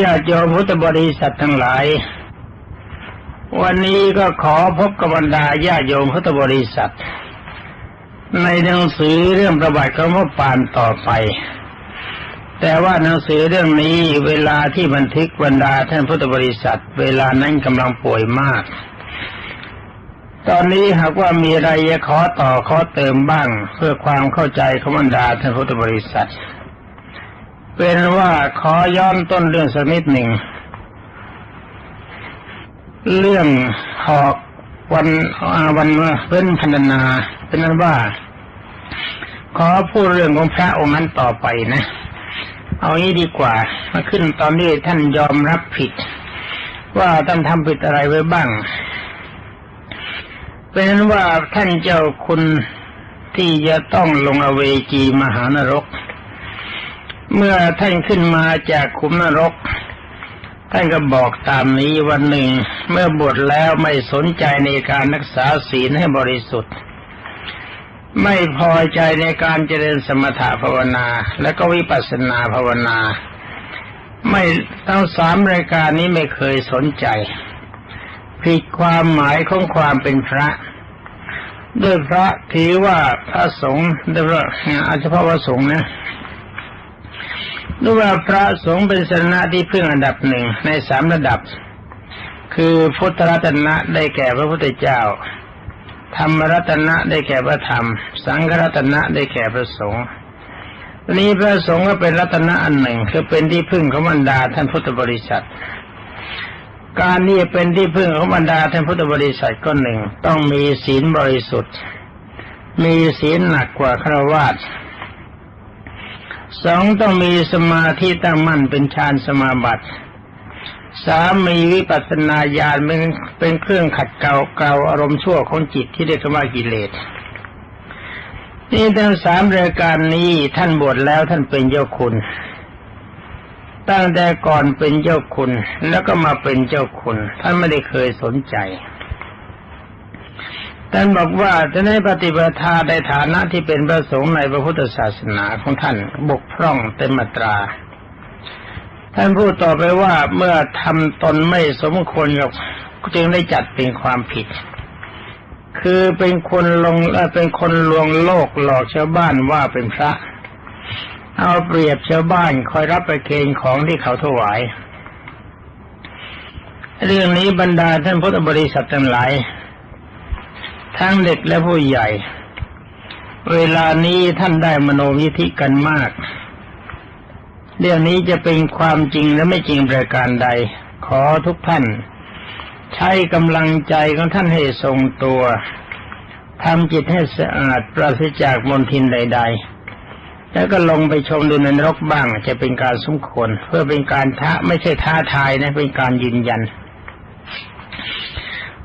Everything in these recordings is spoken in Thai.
ญาติโยมพุทธบริษัททั้งหลาย วันนี้ก็ขอพบกับบรรดาญาติโยมพุทธบริษัท ในหนังสือเรื่องประวัติของพระปานต่อไป แต่ว่าหนังสือเรื่องนี้เวลาที่บันทึกบรรดาท่านพุทธบริษัท เวลานั้นกำลังป่วยมาก ตอนนี้หากว่ามีอะไรจะขอต่อขอเติมบ้าง เพื่อความเข้าใจของบรรดาท่านพุทธบริษัท เป็นว่าขอย้อนต้นเรื่องสักนิดหนึ่ง เรื่องหอกวันวันเพิ่นพันนาเป็นนั้นว่า ขอพูดเรื่องของพระองค์นั้นต่อไปนะ เอางี้ดีกว่า มาขึ้นตอนนี้ท่านยอมรับผิด ว่าท่านทำผิดอะไรไว้บ้าง เป็นนั้นว่าท่านเจ้าคุณที่จะต้องลงอเวจีมหานรก เมื่อท่านขึ้นมาจากขุมนรก ท่านก็บอกตามนี้วันหนึ่ง เมื่อบวชแล้วไม่สนใจในการรักษาศีลให้บริสุทธิ์ ไม่พอใจในการเจริญสมถะภาวนา และก็วิปัสสนาภาวนา ไม่ทั้งสามรายการนี้ไม่เคยสนใจผิดความหมายของความเป็นพระด้วยพระถือว่าพระสงฆ์ด้วยพระอาจจะพระสงฆ์นะ นึกว่าพระสงฆ์เป็นสรณะที่พึ่งอันดับหนึ่งในสามระดับ คือพุทธรัตนะได้แก่พระพุทธเจ้า ธรรมรัตนะได้แก่พระธรรม สังฆรัตนะได้แก่พระสงฆ์นี้พระสงฆ์ก็เป็นรัตนะอันหนึ่ง คือเป็นที่พึ่งของบรรดาท่านพุทธบริษัท การนี้เป็นที่พึ่งของบรรดาท่านพุทธบริษัทก็หนึ่ง ต้องมีศีลบริสุทธิ์ มีศีลหนักกว่าฆราวาส สองต้องมีสมาธิตั้งมั่นเป็นฌานสมาบัติสามมีวิปัสสนาญาณเป็นเป็นเครื่องขัดเกลาเกลาอารมณ์ชั่วของจิตที่เรียกว่ากิเลสนี่ทั้งสามรายการนี้ท่านบวชแล้วท่านเป็นเจ้าคุณ ตั้งแต่ก่อนเป็นเจ้าคุณแล้วก็มาเป็นเจ้าคุณ ท่านไม่ได้เคยสนใจ ท่านบอกว่าจะในปฏิบัติาในฐานะที่เป็นพระสงฆ์ในพระพุทธศาสนาของท่านบกพร่องเต็มมาตรา ท่านพูดต่อไปว่าเมื่อทำตนไม่สมควรกับจึงได้จัดเป็นความผิด คือเป็นคนลงเป็นคนลวงโลกหลอกชาวบ้านว่าเป็นพระ เอาเปรียบชาวบ้านคอยรับประเคนของที่เขาถวาย เรื่องนี้บรรดาท่านพุทธบริษัททั้งหลาย ทั้งเด็กและผู้ใหญ่ เวลานี้ท่านได้มโนวิธิกันมาก เรื่องนี้จะเป็นความจริงและไม่จริงประการใด ขอทุกท่าน ใช้กำลังใจของท่านให้ทรงตัวทำจิตให้สะอาดปราศจากมลทินใด ๆ แล้วก็ลงไปชมดูในนรกบ้างจะเป็นการสมควรเพื่อเป็นการท้าไม่ใช่ท้าทายนะเป็นการยืนยัน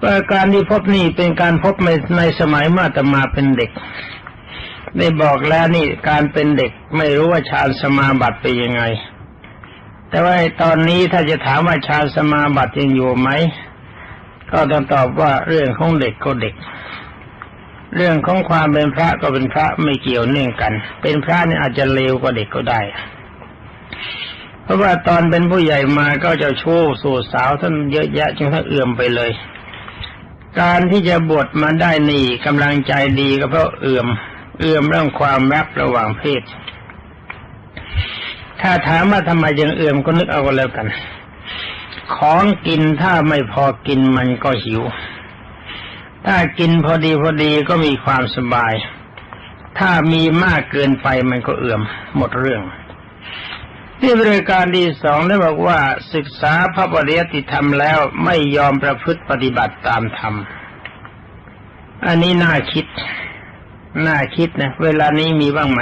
ว่าการที่พบนี่เป็นการพบในในสมัยมาตมาเป็นเด็ก ได้บอกแล้วนี่การเป็นเด็กไม่รู้ว่าฌานสมาบัติเป็นยังไง แต่ว่าตอนนี้ถ้าจะถามว่าฌานสมาบัติยังอยู่ไหม ก็ต้องตอบว่าเรื่องของเด็กก็เด็ก เรื่องของความเป็นพระก็เป็นพระไม่เกี่ยวเนื่องกัน เป็นพระนี่อาจจะเลวกว่าเด็กก็ได้ เพราะว่าตอนเป็นผู้ใหญ่มาก็จะโชว์สู่สาวท่านเยอะแยะจนท่านเอื่อมไปเลย การที่จะบวชมาได้นี่กำลังใจดีก็เพราะเอื่อม เอื่อมเรื่องความรักระหว่างเพศ ถ้าถามว่าทำไมยังเอื่อมก็นึกเอาแล้วกัน ของกินถ้าไม่พอกินมันก็หิว ถ้ากินพอดีพอดีก็มีความสบาย ถ้ามีมากเกินไปมันก็เอื่อมหมดเรื่อง ที่บริการที่สองได้บอกว่าศึกษาพระปริยติธรรมแล้วไม่ยอมประพฤติปฏิบัติตามธรรม อันนี้น่าคิด น่าคิดนะ เวลานี้มีบ้างไหม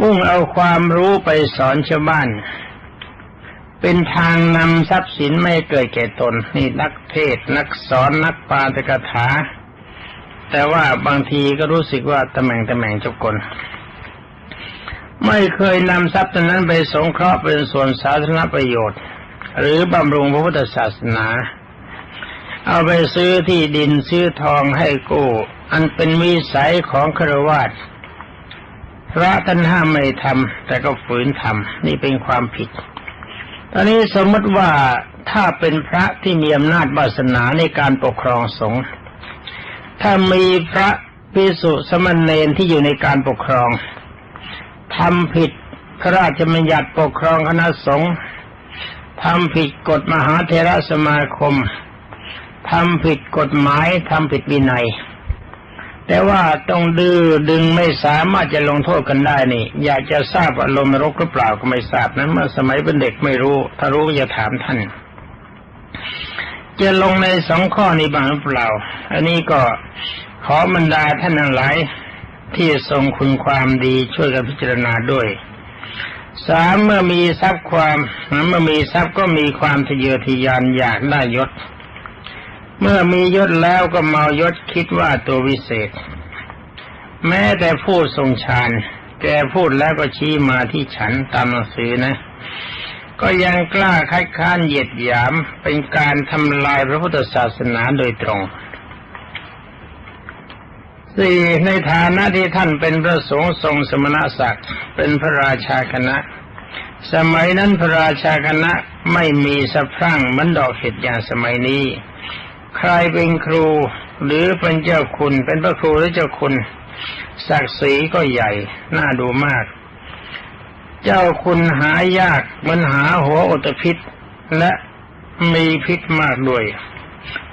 มุ่งเอาความรู้ไปสอนชาวบ้าน เป็นทางนำทรัพย์สินไม่เกิดแก่ตน นี่นักเทศนักสอนนักปาตกถา แต่ว่าบางทีก็รู้สึกว่าตะแหม่งตะแหม่งจบกล ไม่เคยนำทรัพย์นั้นไปสงเคราะห์เป็นส่วนสาธารณประโยชน์ หรือบำรุงพระพุทธศาสนา เอาไปซื้อที่ดินซื้อทองให้กู้อันเป็นวิสัยของครวาสพระท่านห้ามไม่ทำแต่ก็ฝืนทำนี่เป็นความผิด ตอนนี้สมมติว่าถ้าเป็นพระที่มีอำนาจวาสนาในการปกครองสงฆ์ถ้ามีพระภิกษุสมณเณรที่อยู่ในการปกครอง ทำผิดพระราชบัญญัติปกครองคณะสงฆ์ทำผิดกฎมหาเทรสมาคมทำผิดกฎหมายทำผิดวินัย แต่ว่าต้องดื้อดึงไม่สามารถจะลงโทษกันได้นี่ อยากจะทราบอารมณ์รกหรือเปล่าก็ไม่ทราบนั้นเมื่อสมัยเป็นเด็กไม่รู้ ถ้ารู้จะถามท่าน จะลงในสองข้อนี้บ้างหรือเปล่า อันนี้ก็ขอบรรดาท่านทั้งหลาย ที่ทรงคุณความดีช่วยกันพิจารณาด้วยสามเมื่อมีทรัพย์ความเมื่อมีทรัพย์ก็มีความทะเยอทะยานอยากได้ยศ เมื่อมียศแล้วก็เมายศคิดว่าตัววิเศษ แม้แต่ผู้ทรงฌานแกพูดแล้วก็ชี้มาที่ฉันตามหนังสือนะ ก็ยังกล้าคัดค้านเหยียดหยามเป็นการทำลายพระพุทธศาสนาโดยตรง สี่ในฐานะที่ท่านเป็นพระสงฆ์ทรงสมณศักดิ์เป็นพระราชาคณะ สมัยนั้นพระราชาคณะไม่มีสะพรั่งมือนดอกเห็ดอย่างสมัยนี้ ใครเป็นครูหรือเป็นเจ้าคุณเป็นพระครูหรือเจ้าคุณ ศักดิ์ศรีก็ใหญ่ น่าดูมาก เจ้าคุณหายากมันหาหัวอตพิษและมีพิษมากด้วย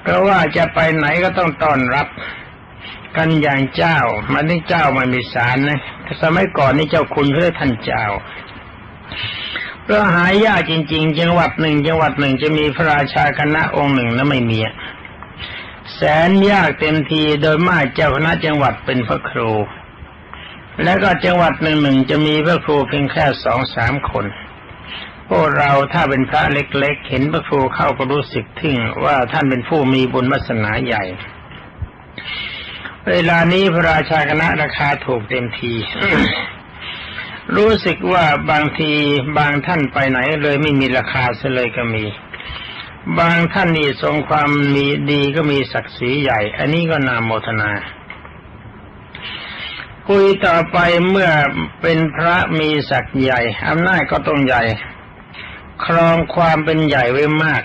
เพราะว่าจะไปไหนก็ต้องต้อนรับ กันอย่างเจ้ามันนี่เจ้ามันมีสารนะสมัยก่อนนี่เจ้าคุณเพื่อท่านเจ้าเพราะหายากจริง ๆ จังหวัดหนึ่งจังหวัดหนึ่งจะมีพระราชาคณะองค์หนึ่งแล้วไม่มีแสนยากเต็มทีโดยมากเจ้าคณะจังหวัดเป็นพระครู แล้วก็จังหวัดหนึ่งหนึ่งจะมีพระครูเพียงแค่สองสามคนพวกเราถ้าเป็นพระเล็กๆ เห็นพระครูเข้าก็รู้สึกทึ่งว่าท่านเป็นผู้มีบุญวาสนาใหญ่ เวลานี้พระราชาคณะราคาถูกเต็มที รู้สึกว่าบางทีบางท่านไปไหนเลยไม่มีราคาเลยก็มี บางท่านนี่ทรงความมีดีก็มีศักดิ์ศรีใหญ่ อันนี้ก็นามโมทนา คุยต่อไปเมื่อเป็นพระมีศักดิ์ใหญ่อำนาจก็ต้องใหญ่ ครองความเป็นใหญ่ไว้มาก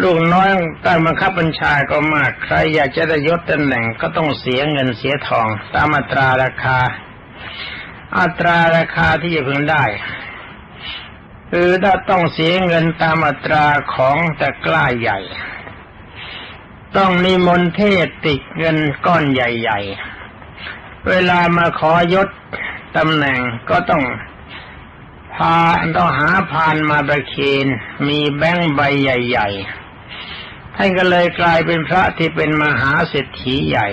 ลูกน้อยการบังคับบัญชาก็มากใครอยากจะได้ยศตำแหน่งก็ต้องเสียเงินเสียทอง ตามอัตราราคา อัตราราคาที่จะพึงได้คือถ้าต้องเสียเงินตามอัตราของแต่กล้าใหญ่ ต้องนิมนต์เทศติดเงินก้อนใหญ่ ๆ เวลามาขอยศตำแหน่งก็ต้องพาต้องหาพานมาประเคนมีแบงค์ใบใหญ่ ๆ ท่านก็เลยกลายเป็นพระที่เป็นมหาเศรษฐีใหญ่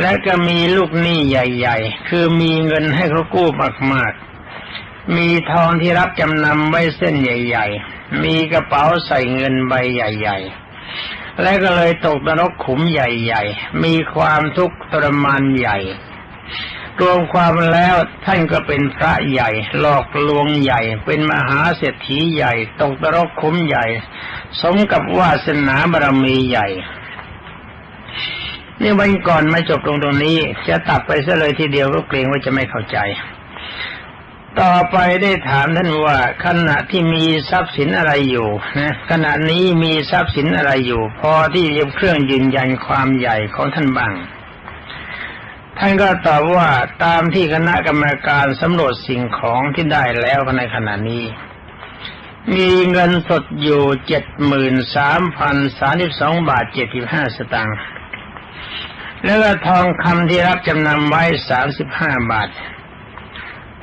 และก็มีลูกหนี้ใหญ่ ๆ คือมีเงินให้เขากู้มากๆ มีทองที่รับจำนำไว้เส้นใหญ่ ๆ มีกระเป๋าใส่เงินใบใหญ่ ๆ และก็เลยตกนรกขุมใหญ่ ๆ มีความทุกข์ทรมานใหญ่ รวมความแล้วท่านก็เป็นพระใหญ่ หลอกลวงใหญ่ เป็นมหาเศรษฐีใหญ่ ตกตรกคุ้มใหญ่ สมกับวาสนาบารมีใหญ่นี่วันก่อนมาจบตรงตรงนี้ จะตัดไปซะเลยทีเดียวก็เกรงว่าจะไม่เข้าใจ ต่อไปได้ถามท่านว่าขณะที่มีทรัพย์สินอะไรอยู่นะขณะนี้มีทรัพย์สินอะไรอยู่ พอที่จะเครื่องยืนยันความใหญ่ของท่านบ้าง ท่านก็ตอบว่าตามที่คณะกรรมการสำรวจสิ่งของที่ได้แล้วในขณะนี้ มีเงินสดอยู่เจ็ดหมื่นสามพันสามสิบสองบาทเจ็ดสิบห้าสตางค์แล้วก็ทองคำที่รับจำนำไว้สามสิบห้าบาท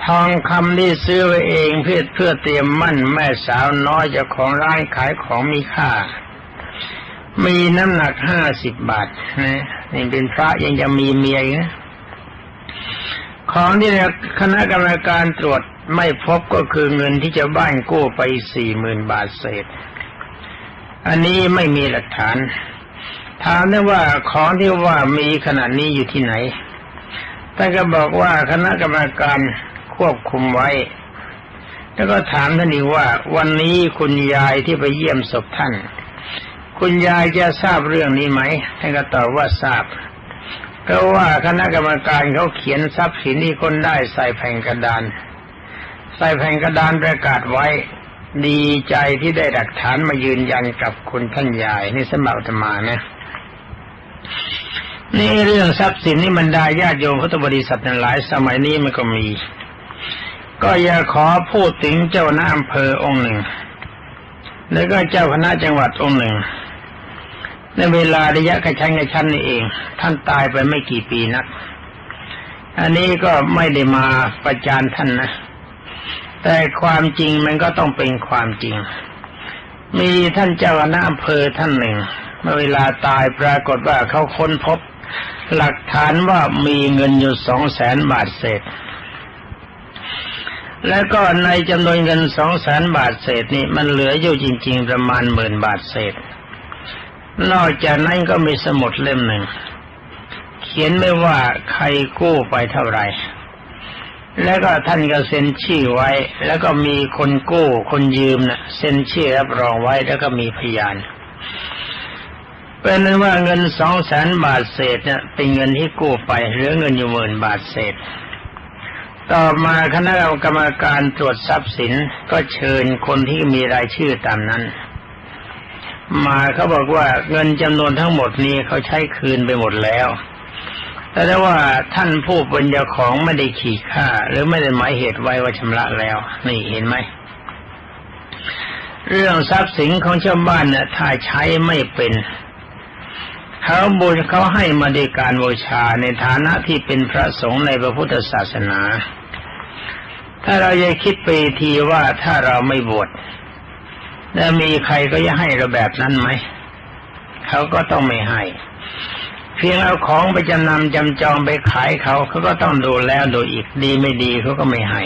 ทองคำที่ซื้อไว้เองเพื่อเพื่อเตรียมมั่นแม่สาวน้อยเจ้าของร้านขายของมีค่า มีน้ำหนักห้าสิบบาทนะ นี่เป็นพระยังจะมีเมียอีกนะของที่คณะกรรมการตรวจไม่พบก็คือเงินที่จะบ้านกู้ไปสี่หมื่นบาทเศษ อันนี้ไม่มีหลักฐาน ถามได้ว่าของที่ว่ามีขนาดนี้อยู่ที่ไหนท่านก็บอกว่าคณะกรรมการควบคุมไว้ แล้วก็ถามท่านอีกว่า วันนี้คุณยายที่ไปเยี่ยมศพท่าน คุณยายจะทราบเรื่องนี้ไหมท่านก็ตอบว่าทราบเพราะว่าคณะกรรมการเขาเขียนทรัพย์สินที่คนได้ใส่แผ่นกระดาน ใส่แผ่นกระดานประกาศไว้ ดีใจที่ได้หลักฐานมายืนยันกับคุณท่านยายนี่สมัครธรรมานะนี่เรื่องทรัพย์สินนี่มันได้ญาติโยมพุทธบริษัทหลายสมัยนี้มันก็มี ก็อย่าขอพูดถึงเจ้าหน้าอำเภอองค์หนึ่ง แล้วก็เจ้าคณะจังหวัดองค์หนึ่ง ในเวลาระยะกระชั้นกระชั้นนี่เอง ท่านตายไปไม่กี่ปีนัก อันนี้ก็ไม่ได้มาประจานท่านนะ แต่ความจริงมันก็ต้องเป็นความจริง มีท่านเจ้าคณะอำเภอท่านหนึ่ง เมื่อเวลาตายปรากฏว่าเขาค้นพบ หลักฐานว่ามีเงินอยู่สองแสนบาทเศษแล้วก็ในจำนวนเงินสองแสนบาทเศษนี่มันเหลืออยู่จริง ๆ ประมาณหมื่นบาทเศษ นอกจากนั้นก็มีสมุดเล่มหนึ่ง เขียนไม่ว่าใครกู้ไปเท่าไหร่ แล้วก็ท่านก็เซ็นชื่อไว้ แล้วก็มีคนกู้คนยืมนะ่ะเซ็นชื่อรับรองไว้แล้วก็มีพยานเป็นนั้นว่าเงินสองแสนบาทเศษเนี่ยเป็นเงินที่กู้ไปเหลือเงินอยู่หมื่นบาทเศษ ต่อมาคณะกรรมการตรวจทรัพย์สินก็เชิญคนที่มีรายชื่อตามนั้น มาเขาบอกว่าเงินจำนวนทั้งหมดนี้เขาใช้คืนไปหมดแล้ว แต่ว่าท่านผู้เป็นเจ้าของไม่ได้ขีดค่า หรือไม่ได้หมายเหตุไว้ว่าชำระแล้ว นี่เห็นไหม เรื่องทรัพย์สินของชาวบ้านเนี่ยถ้าใช้ไม่เป็นเขาบูชเขาให้มาด้ยการบูชาในฐานะที่เป็นพระสงฆ์ในพระพุทธศาสนา ถ้าเราจะคิดไปทีว่าถ้าเราไม่บวช แล้วมีใครก็จะให้เราแบบนั้นไหมเขาก็ต้องไม่ให้ เพียงเอาของไปจำนำจำจองไปขายเขาเขาก็ต้องดูแล้วดูอีกดีไม่ดีเขาก็ไม่ให้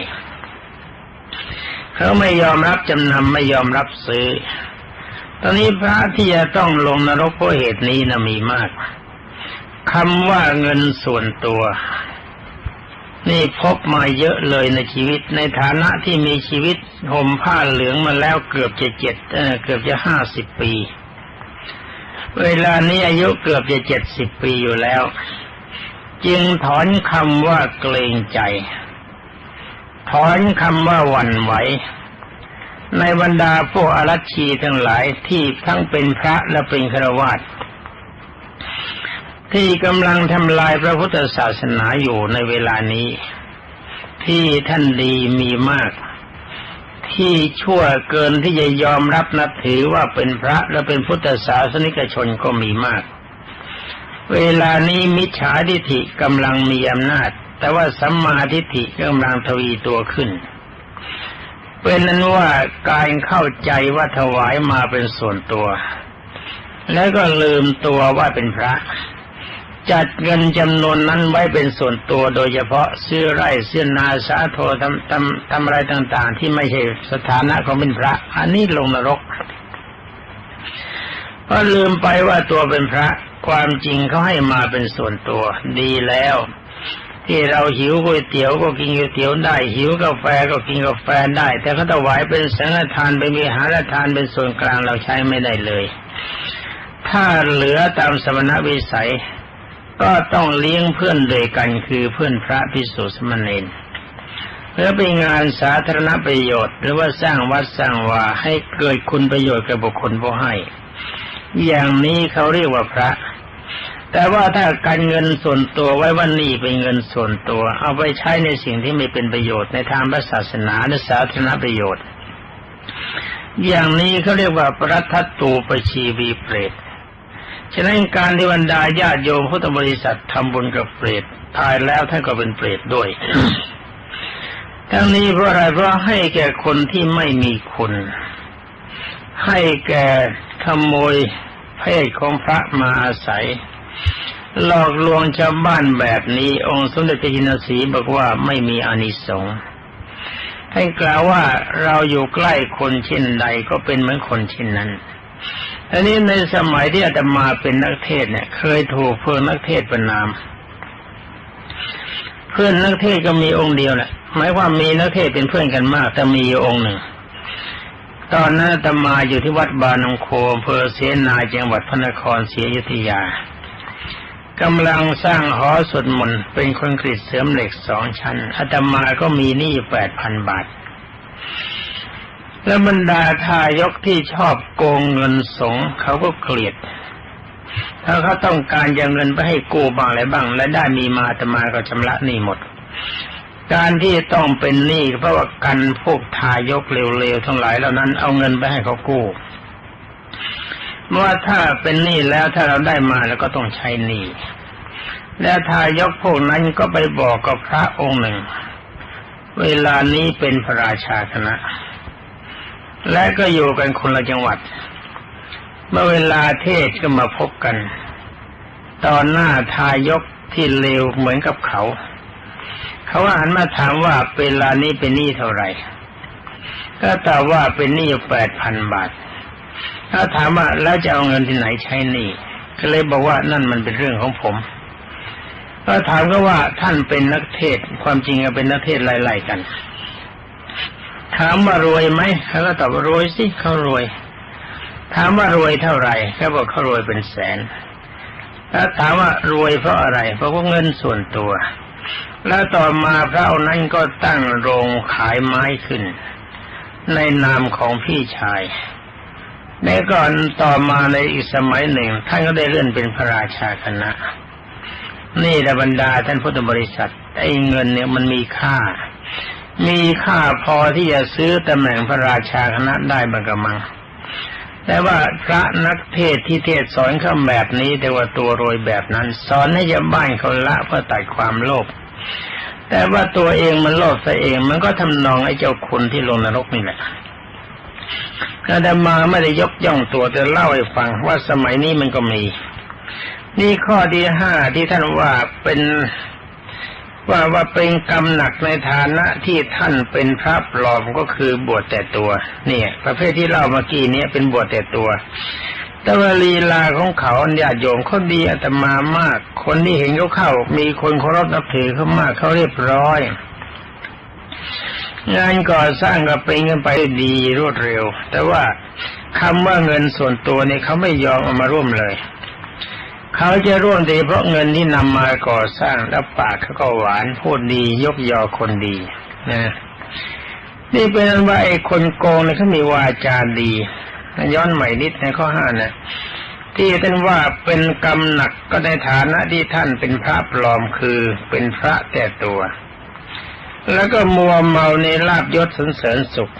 เขาไม่ยอมรับจำนำไม่ยอมรับซื้อ ตอนนี้พระที่จะต้องลงนรกเพราะเหตุนี้นะมีมากคำว่าเงินส่วนตัว นี่พบมาเยอะเลยในชีวิต ในฐานะที่มีชีวิตห่มผ้าเหลืองมาแล้วเกือบจะเจ็ดเออเกือบจะห้าสิบปี เวลานี้อายุเกือบจะเจ็ดสิบปีอยู่แล้ว จึงถอนคำว่าเกรงใจ ถอนคำว่าหวั่นไหว ในบรรดาพวกอารัชชีทั้งหลายที่ทั้งเป็นพระและเป็นฆราวาส ที่กำลังทำลายพระพุทธศาสนาอยู่ในเวลานี้ ที่ท่านดีมีมาก ที่ชั่วเกินที่จะยอมรับนับถือว่าเป็นพระและเป็นพุทธศาสนิกชนก็มีมาก เวลานี้มิจฉาทิฏฐิกำลังมีอำนาจ แต่ว่าสัมมาทิฏฐิกำลังทวีตัวขึ้น เป็นนั้นว่าการเข้าใจว่าถวายมาเป็นส่วนตัว แล้วก็ลืมตัวว่าเป็นพระ จัดเงินจำนวนนั้นไว้เป็นส่วนตัวโดยเฉพาะซื้อไร่ซื้อนาสาโททำทำทำอะไรต่าง ๆ ที่ไม่ใช่สถานะของเป็นพระ อันนี้ลงนรกเพราะลืมไปว่าตัวเป็นพระความจริงเขาให้มาเป็นส่วนตัว ดีแล้ว ที่เราหิวก๋วยเตี๋ยวก็กินก๋วยเตี๋ยวได้ หิวกาแฟก็กินกาแฟได้ แต่เขาถวายเป็นสังฆทานเป็นวิหารทานเป็นส่วนกลางเราใช้ไม่ได้เลย ถ้าเหลือตามสมณวิสัย ก็ต้องเลี้ยงเพื่อนด้วยกันคือเพื่อนพระพิสุสมณีนเพื่อเป็นงานสาธารณประโยชน์ หรือว่าสร้างวัดสร้างวาให้เกิดคุณประโยชน์กับบุคคลผู้ให้ อย่างนี้เขาเรียกว่าพระ แต่ว่าถ้าการเงินส่วนตัวไว้ว่านี่เป็นเงินส่วนตัว เอาไปใช้ในสิ่งที่ไม่เป็นประโยชน์ในทางพระศาสนาและสาธารณประโยชน์ อย่างนี้เขาเรียกว่าประทัตตูปชีวีเปรต ฉะนั้นการที่บรรดาญาติโยมพุทธบริษัททำบุญกับเปรตตายแล้วท่านก็เป็นเปรตด้วย ทั้งนี้เพราะอะไรเพราะให้แก่คนที่ไม่มีคุณ ให้แก่ขโมยเพศของพระมาอาศัย หลอกลวงชาวบ้านแบบนี้ องค์สมเด็จพระจินสีบอกว่าไม่มีอานิสงส์ท่านกล่าวว่าเราอยู่ใกล้คนเช่นใดก็เป็นเหมือนคนเช่นนั้น อันนี้ในสมัยที่อาตมาเป็นนักเทศเนี่ย เคยถูกเพื่อนนักเทศประนาม เพื่อนนักเทศก็มีองค์เดียวแหละหมายความมีนักเทศเป็นเพื่อนกันมาก แต่มีอยู่องค์หนึ่ง ตอนนั้นอาตมาอยู่ที่วัดบานองโคอำเภอเสนาจังหวัดพระนครศรีอยุธยากำลังสร้างหอสวดมนต์เป็นคอนกรีตเสริมเหล็กสองชั้นอาตมาก็มีหนี้แปดพันบาท แล้วบรรดาทายกที่ชอบโกงเงินสงเขาก็เกลียด ถ้าเขาต้องการจะเงินไปให้กู้บ้างอะไรบ้าง และได้มีมาแต่มาก็ชำระหนี้หมด การที่ต้องเป็นหนี้เพราะว่ากันพวกทายกเร็วๆทั้งหลายเหล่านั้นเอาเงินไปให้เขากู้เมื่อถ้าเป็นหนี้แล้วถ้าเราได้มาแล้วก็ต้องใช้หนี้แล้วทายกพวกนั้นก็ไปบอกกับพระองค์หนึ่ง เวลานี้เป็นพระราชาคณะ และก็อยู่กันคนละจังหวัด เมื่อเวลาเทศก็มาพบกัน ตอนหน้าทายกที่เลวเหมือนกับเขา เขาหันมาถามว่าเวลานี้เป็นหนี้เท่าไหร่ ก็ตอบว่าเป็นหนี้แปดพันบาท ถ้าถามว่าแล้วจะเอาเงินที่ไหนใช้หนี้ก็เลยบอกว่านั่นมันเป็นเรื่องของผม ก็ถามก็ว่าท่านเป็นนักเทศความจริงก็เป็นนักเทศไล่ๆกัน ถามว่ารวยไหมเขาก็ตอบว่ารวยสิเขารวย ถามว่ารวยเท่าไหร่เขาบอกเขารวยเป็นแสน แล้วถามว่ารวยเพราะอะไร เพราะว่าเงินส่วนตัว แล้วต่อมาพระองค์นั้นก็ตั้งโรงขายไม้ขึ้น ในนามของพี่ชายในก่อนต่อมาในอีกสมัยหนึ่ง ท่านก็ได้เลื่อนเป็นพระราชาคณะ นี่ระบรรดาท่านพุทธบริษัทไอ้เงินเนี่ยมันมีค่า มีค่าพอที่จะซื้อตำแหน่งพระราชาคณะได้บางกมัง แต่ว่าพระนักเทศที่เทศสอนข้าแบบนี้แต่ว่าตัวโรยแบบนั้น สอนให้ยาบ้านเขาละเพื่อตัดความโลภ แต่ว่าตัวเองมันโลภซะเองมันก็ทำนองไอ้เจ้าคุณที่ลงนรกนี่แหละอาดามาไม่ได้ยกย่องตัวแต่เล่าให้ฟังว่าสมัยนี้มันก็มี นี่ข้อที่ห้าที่ท่านว่าเป็น ว่าว่าเป็นกรรมหนักในฐานะที่ท่านเป็นพระปลอมก็คือบวชแต่ตัว เนี่ย ประเภทที่เล่าเมื่อกี้นี้เป็นบวชแต่ตัว แต่ว่าลีลาของเขาญาติโยมเขาดีอาตมามาก คนที่เห็นเขาเข้า มีคนเคารพนับถือเขามากเขาเรียบร้อยงานก่อสร้างก็เป็นกันไปดีรวดเร็ว แต่ว่าคำว่าเงินส่วนตัวเนี่ยเขาไม่ยอมเอามาร่วมเลย เขาจะร่วมดีเพราะเงินที่นำมาก่อสร้างแล้วปากเขาก็หวานพูดดียกยอคนดีนะนี่เป็นอันว่าไอ้คนโกงเนี่ยเขามีวาจาดีย้อนใหม่นิดในข้อห้านะที่ท่านว่าเป็นกรรมหนักก็ในฐานะที่ท่านเป็นพระปลอมคือเป็นพระแต่ตัว แล้วก็มัวเมาในลาบยศสนเสริญสุข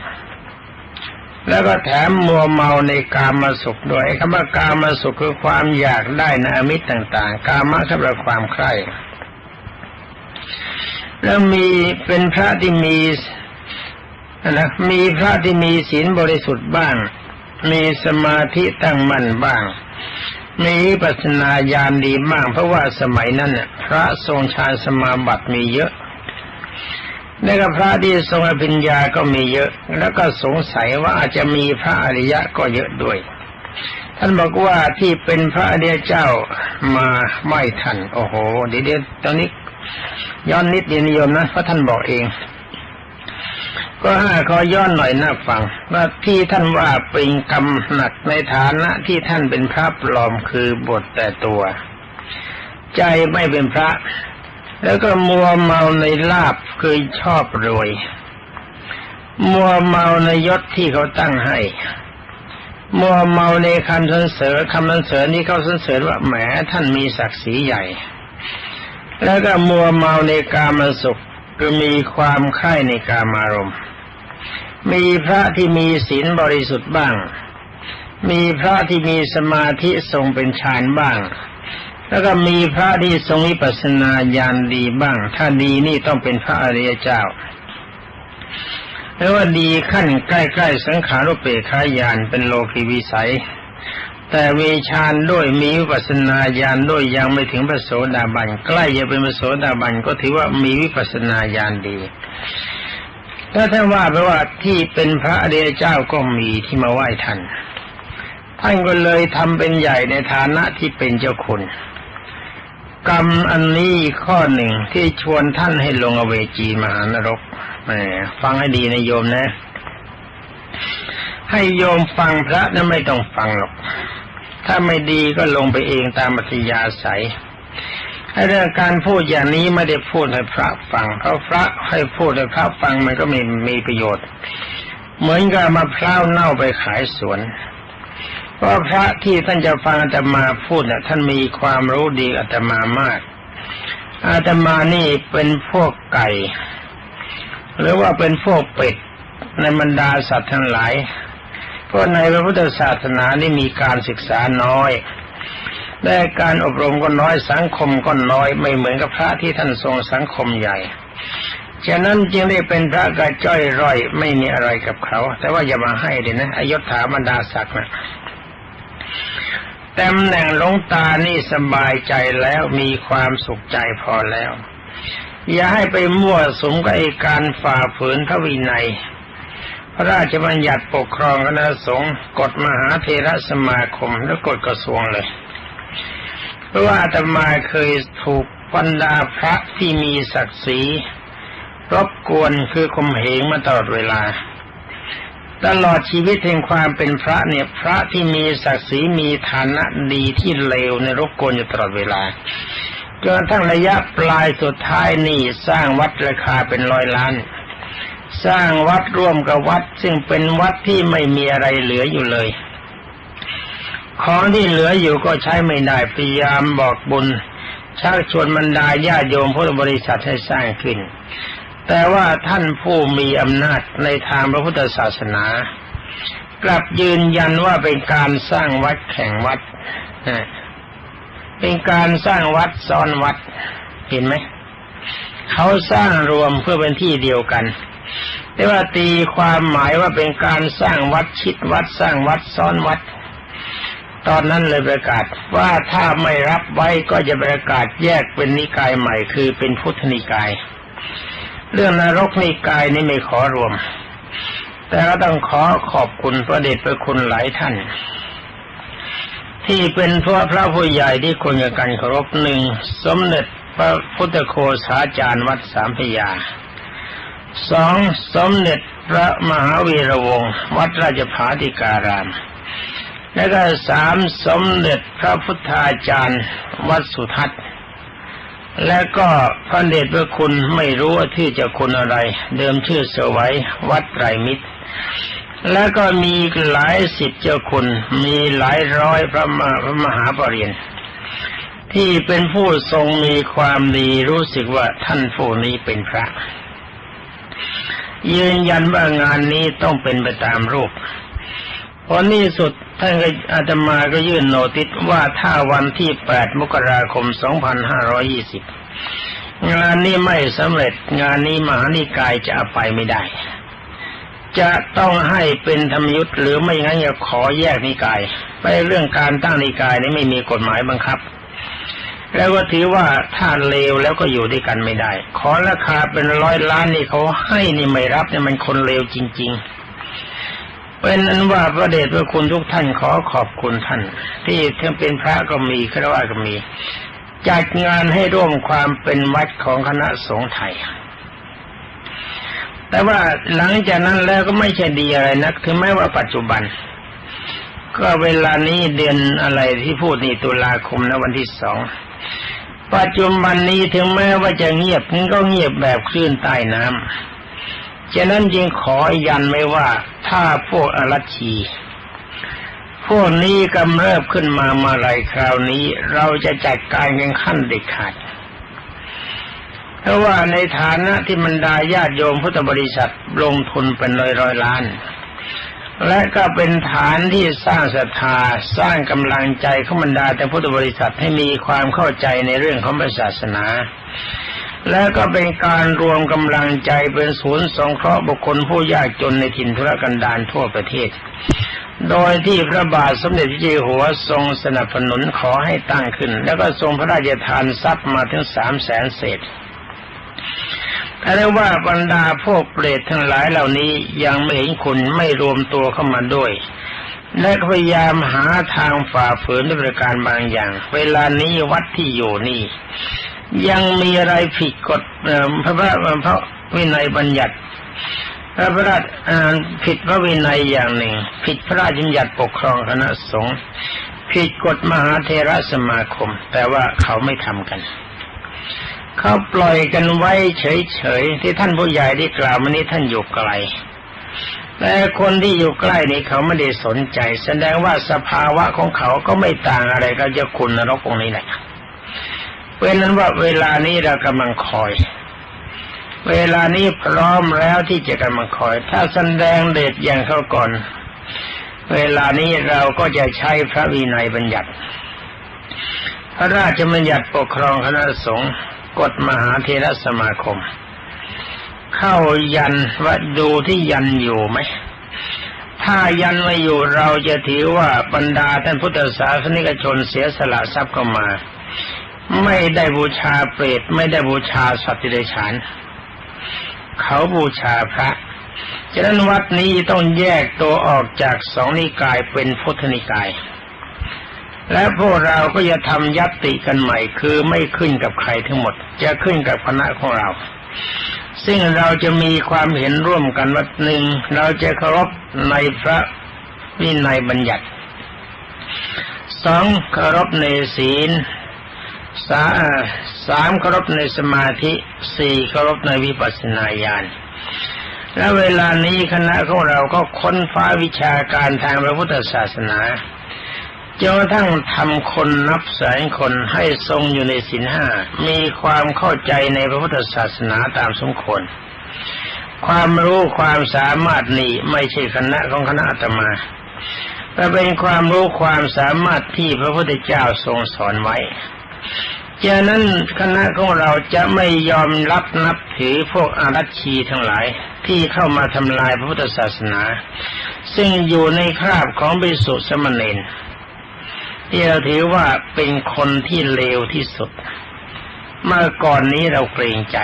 แล้วก็แถมมัวเมาในกามาสุขด้วยคำว่ากามาสุขคือความอยากได้ในอมิตรต่าง ๆ กามะสำหรับความใคร่แล้วมีเป็นพระที่มีนะมีพระที่มีศีลบริสุทธิ์บ้าง มีสมาธิตั้งมั่นบ้าง มีปัสนาญาณดีบ้าง เพราะว่าสมัยนั้นพระทรงฌานสมาบัติมีเยอะ แล้วก็พระที่ทรงอภิญญาก็มีเยอะ แล้วก็สงสัยว่าอาจจะมีพระอริยะก็เยอะด้วย ท่านบอกว่าที่เป็นพระอริยเจ้ามาไม่ทัน โอ้โหเดี๋ยวตอนนี้ย้อนนิดเดียวนิยมนะเพราะท่านบอกเอง ก็ห้าขอย้อนหน่อยน้าฟัง ว่าที่ท่านว่าเป็นกรรมหนักในฐานะที่ท่านเป็นพระปลอมคือบทแต่ตัว ใจไม่เป็นพระ แล้วก็มัวเมาในลาบคือชอบรวย มัวเมาในยศที่เขาตั้งให้ มัวเมาในคำสรรเสริญคำสรรเสริญที่เขาสรรเสริญว่าแหมท่านมีศักดิ์ศรีใหญ่ แล้วก็มัวเมาในกามสุขคือมีความใคร่ในกามารมณ์ มีพระที่มีศีลบริสุทธิ์บ้าง มีพระที่มีสมาธิทรงเป็นฌานบ้าง แล้วก็มีพระที่ทรงวิปัสนาญาณดีบ้าง ถ้าดีนี่ต้องเป็นพระอริยเจ้าแล้วว่าดีขั้นใกล้ๆสังขารุเปขายานเป็นโลกีวิสัย แต่เวชานด้วยมีวิปัสนาญาณด้วยยังไม่ถึงพระโสดาบันใกล้จะเป็นพระโสดาบันก็ถือว่ามีวิปัสนาญาณดีถ้าท่านว่าไปว่าที่เป็นพระอริยเจ้าก็มีที่มาไหว้ท่านท่านก็เลยทำเป็นใหญ่ในฐานะที่เป็นเจ้าคุณ กรรมอันนี้ข้อหนึ่งที่ชวนท่านให้ลงอเวจีมหานรกแหมฟังให้ดีนะโยมนะ ให้โยมฟังพระนั้นไม่ต้องฟังหรอก ถ้าไม่ดีก็ลงไปเองตามปัิยาศัยเรื่องการพูดอย่างนี้ไม่ได้พูดให้พระฟังเพราะพระให้พูดให้พระฟังมันก็ไม่มีประโยชน์ เหมือนกับมะพร้าวเน่าไปขายสวน เพราพระที่ท่านจะฟังอาตมาพูดนี่ยท่านมีความรู้ดีอาตมามาก อาตมานี่เป็นพวกไก่ หรือว่าเป็นพวกเป็ดในบรรดาสัตว์ทั้งหลาย เพราะในพระพุทธศาสนานี่มีการศึกษาน้อยและการอบรมก็น้อยสังคมก็น้อยไม่เหมือนกับพระที่ท่านทรงสังคมใหญ่ ฉะนั้นจึงได้เป็นพระกระจ้อยร่อยไม่มีอะไรกับเขา แต่ว่าอย่ามาให้เลยนะอยศถาบรรดาศักดิ์นะ ตำแหน่งหลวงตานี่สบายใจแล้วมีความสุขใจพอแล้ว อย่าให้ไปมั่วสมกับไอการฝ่าฝืนพระวินัย พระราชบัญญัติปกครองคณะสงฆ์กฎมหาเทรสมาคมและกฎกระทรวงเลย เพราะว่าอาตมาเคยถูกบรรดาพระที่มีศักดิ์ศรีรบกวนคือคมเหงมาตลอดเวลา ตลอดชีวิตแห่งความเป็นพระเนี่ย พระที่มีศักดิ์ศรีมีฐานะดีที่เลวในรบกวนอยู่ตลอดเวลาจนทั้งระยะปลายสุดท้ายนี่สร้างวัดราคาเป็นร้อยล้าน สร้างวัดร่วมกับวัด ซึ่งเป็นวัดที่ไม่มีอะไรเหลืออยู่เลย ของที่เหลืออยู่ก็ใช้ไม่ได้พยายามบอกบุญชักชวนบรรดาญาโยมพุทธบริษัทให้สร้างขึ้น แต่ว่าท่านผู้มีอำนาจในทางพระพุทธศาสนา กลับยืนยันว่าเป็นการสร้างวัดแข่งวัดเป็นการสร้างวัดซ้อนวัดเห็นไหมเขาสร้างรวมเพื่อเป็นที่เดียวกันแต่ว่าตีความหมายว่าเป็นการสร้างวัดชิดวัดสร้างวัดซ้อนวัด ตอนนั้นเลยประกาศว่าถ้าไม่รับไว้ก็จะประกาศแยกเป็นนิกายใหม่คือเป็นพุทธนิกาย เรื่องนรกในกายนี่ไม่ขอรวม แต่ก็ต้องขอขอบคุณพระเดชพระคุณหลายท่าน ที่เป็นพระพระผู้ใหญ่ที่ควรจะกันเคารพหนึ่งสมเด็จพระพุทธโคสาจารย์วัดสามพยาสองสมเด็จพระมหาวีระวงศ์วัดราชภาธิการาม แล้วก็สามสมเด็จพระพุทธาจารย์วัดสุทัศน์ และก็พระเดชพระคุณไม่รู้ว่าที่จะคุณอะไร เดิมชื่อสวัยวัดไตรมิตร แล้วก็มีหลายสิบเจ้าคุณ มีหลายร้อยพระมพระมหาปรริญญาที่เป็นผู้ทรงมีความดีรู้สึกว่าท่านผู้นี้เป็นพระ ยืนยันว่างานนี้ต้องเป็นไปตามรูป พอนี่สุดท่านก็อาตมาก็ยื่นโนติสว่าถ้าวันที่8มกราคม2520งานนี้ไม่สำเร็จงานนี้มหานิกายจะไปไม่ได้ จะต้องให้เป็นธรรมยุทธ์หรือไม่งั้นจะขอแยกนิกาย ไปเรื่องการตั้งนิกายนี้ไม่มีกฎหมายบังคับ แล้วก็ถือว่าถ้าเลวแล้วก็อยู่ด้วยกันไม่ได้ ขอราคาเป็นร้อยล้านนี่เขาให้นี่ไม่รับเนี่ยมันคนเลวจริง ๆ เป็นนั้นว่าพระเดชพระคุณทุกท่านขอขอบคุณท่าน ที่ทั้งเป็นพระก็มีครวะก็มีจัดงานให้ร่วมความเป็นวัดของคณะสงฆ์ไทย แต่ว่าหลังจากนั้นแล้วก็ไม่ใช่ดีอะไรนัก ถึงแม้ว่าปัจจุบัน ก็เวลานี้เดือนอะไรที่พูดนี่ตุลาคมนะวันที่สองปัจจุบันนี้ถึงแม้ว่าจะเงียบนี่ก็เงียบแบบคลื่นใต้น้ำ ฉะนั้นจึงขอยันไม่ว่าถ้าพวกอรัชีพวกนี้กำเริบขึ้นมามาลายคราวนี้ เราจะจัดการยังขั้นเด็ดขาดเพราะว่าในฐานะที่มันดาญาติโยมพุทธบริษัทลงทุนเป็นร้อยร้อยล้าน และก็เป็นฐานที่สร้างศรัทธาสร้างกำลังใจของบรรดาแต่พุทธบริษัทให้มีความเข้าใจในเรื่องของศาสนา และก็เป็นการรวมกำลังใจเป็นศูนย์สงเคราะห์บุคคลผู้ยากจนในถิ่นทุรกันดารทั่วประเทศ โดยที่พระบาทสมเด็จพระเจ้าอยู่หัวทรงสนับสนุนขอให้ตั้งขึ้น แล้วก็ทรงพระราชทานทรัพย์มาถึงสามแสนเศษแต่ว่าบรรดาพวกเปรตทั้งหลายเหล่านี้ยังไม่เห็นคุณไม่รวมตัวเข้ามาด้วย และพยายามหาทางฝ่าฝืนด้วยประการบางอย่าง เวลานี้วัดที่อยู่นี่ ยังมีอะไรผิดกฎพระพระพระวินัยบัญญัติพระพระราชผิดพระวินัยอย่างหนึ่ง ผิดพระราชบัญญัติปกครองคณะสงฆ์ผิดกฎมหาเทระสมาคม แต่ว่าเขาไม่ทำกัน เขาปล่อยกันไว้เฉยๆที่ท่านผู้ใหญ่ได้กล่าวมานี้ท่านอยู่ไกล แต่คนที่อยู่ใกล้นี่เขาไม่ได้สนใจ แสดงว่าสภาวะของเขาก็ไม่ต่างอะไรกับเจ้าคุณนรกองนี้แหละเป็นนั้นว่าเวลานี้เรากำลังคอย เวลานี้พร้อมแล้วที่จะกำลังคอย ถ้าแสดงเดชอย่างเขาก่อน เวลานี้เราก็จะใช้พระวินัยบัญญัติ พระราชบัญญัติปกครองคณะสงฆ์กฎมหาเทรสมาคม เข้ายันว่าดูที่ยันอยู่ไหมถ้ายันไม่อยู่เราจะถือว่าบรรดาท่านพุทธศาสนิกชนเสียสละทรัพย์เข้ามา ไม่ได้บูชาเปรตไม่ได้บูชาสัตว์เดรัจฉานเขาบูชาพระฉะนั้นวัดนี้ต้องแยกตัวออกจากสองนิกายเป็นพุทธนิกาย และพวกเราก็จะทำยัตติกันใหม่ คือไม่ขึ้นกับใครทั้งหมด จะขึ้นกับคณะของเรา ซึ่งเราจะมีความเห็นร่วมกันว่าหนึ่งเราจะเคารพในพระวินัยบัญญัติสองเคารพในศีลสาสามเคารพในสมาธิสี่เคารพในวิปัสสนาญาณและเวลานี้คณะของเราก็ค้นฟ้าวิชาการทางพระพุทธศาสนา จนกระทั่งทำคนนับแสนคนให้ทรงอยู่ในศีลห้ามีความเข้าใจในพระพุทธศาสนาตามสมควรความรู้ความสามารถนี้ไม่ใช่คณะของคณะอาตมา แต่เป็นความรู้ความสามารถที่พระพุทธเจ้าทรงสอนไว้จากนั้นคณะของเราจะไม่ยอมรับนับถือพวกอารัชีทั้งหลายที่เข้ามาทำลายพระพุทธศาสนา ซึ่งอยู่ในคราบของบิสุสมณเณร ที่เราถือว่าเป็นคนที่เลวที่สุด เมื่อก่อนนี้เราเกรงใจ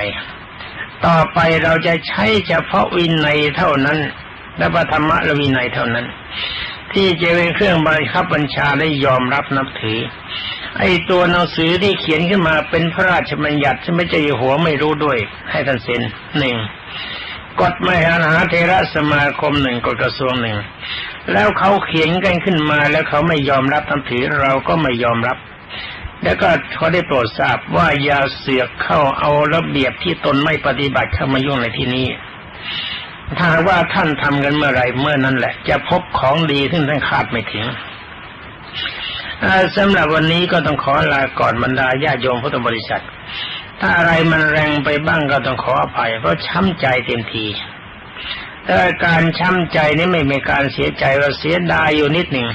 ต่อไปเราจะใช้เฉพาะวินัยเท่านั้น และพระธรรมะและวินัยเท่านั้น ที่จะเป็นเครื่องบังคับบัญชาและยอมรับนับถือ ไอ้ตัวหนังสือที่เขียนขึ้นมาเป็นพระราชบัญญัติที่ไม่ใจหัวไม่รู้ด้วย ให้ท่านเซ็นหนึ่งกฎมหาเทระสมาคมหนึ่งกฎกระทรวงหนึ่ง แล้วเขาเขียนกันขึ้นมาแล้วเขาไม่ยอมรับทันถือเราก็ไม่ยอมรับ แล้วก็เขาได้โปรดทราบว่าอย่าเสือกเข้าเอาระเบียบที่ตนไม่ปฏิบัติเข้ามายุ่งในที่นี้ถ้าว่าท่านทำกันเมื่อไรเมื่อนั้นแหละ จะพบของดีซึ่งท่านคาดไม่ถึงสำหรับวันนี้ก็ต้องขอลาก่อนบรรดาญาโยมพุทธบริษัท ถ้าอะไรมันแรงไปบ้างก็ต้องขออภัยเพราะช้ำใจเต็มที แต่การช้ำใจนี่ไม่เป็นการเสียใจว่าเสียดายอยู่นิดหนึ่ง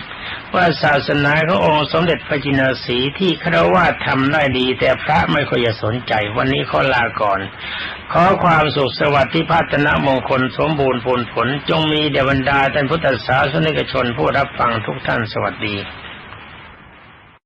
ว่าศาสนาขององค์สมเด็จพระจินสีที่ครวาทำได้ดี แต่พระไม่ค่อยจะสนใจ วันนี้ขอลาก่อน ขอความสุขสวัสดิ์ที่พัฒนามงคลสมบูรณ์ผลผล จงมีเดวันดาท่านพุทธศาสนิกชนผู้รับฟังทุกท่านสวัสดี